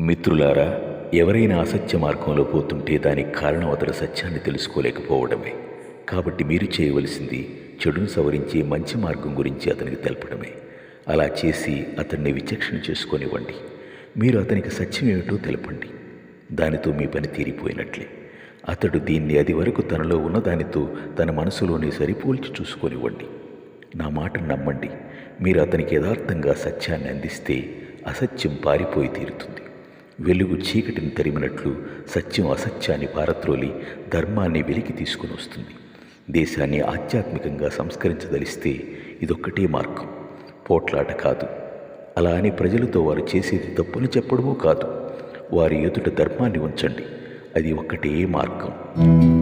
మిత్రులారా ఎవరైనా అసత్య మార్గంలో పోతుంటే దానికి కారణం అతడు సత్యాన్ని తెలుసుకోలేకపోవడమే. కాబట్టి మీరు చేయవలసింది చెడును సవరించి మంచి మార్గం గురించి అతనికి తెలపడమే. అలా చేసి అతన్ని విచక్షణ చేసుకొనివ్వండి. మీరు అతనికి సత్యం ఏమిటో తెలపండి. దానితో మీ పని తీరిపోయినట్లే. అతడు దీన్ని అది వరకు తనలో ఉన్న దానితో తన మనసులోనే సరిపోల్చి చూసుకొనివ్వండి. నా మాటను నమ్మండి. మీరు అతనికి యథార్థంగా సత్యాన్ని అందిస్తే అసత్యం పారిపోయి తీరుతుంది. వెలుగు చీకటిని తరిమినట్లు సత్యం అసత్యాన్ని పారత్రోలి ధర్మాన్ని వెలికి తీసుకుని వస్తుంది. దేశాన్ని ఆధ్యాత్మికంగా సంస్కరించదలిస్తే ఇదొక్కటే మార్గం. పోట్లాట కాదు. అలా అని ప్రజలతో వారు చేసేది తప్పుని చెప్పడమూ కాదు. వారి ఎదుట ధర్మాన్ని ఉంచండి. అది ఒక్కటే మార్గం.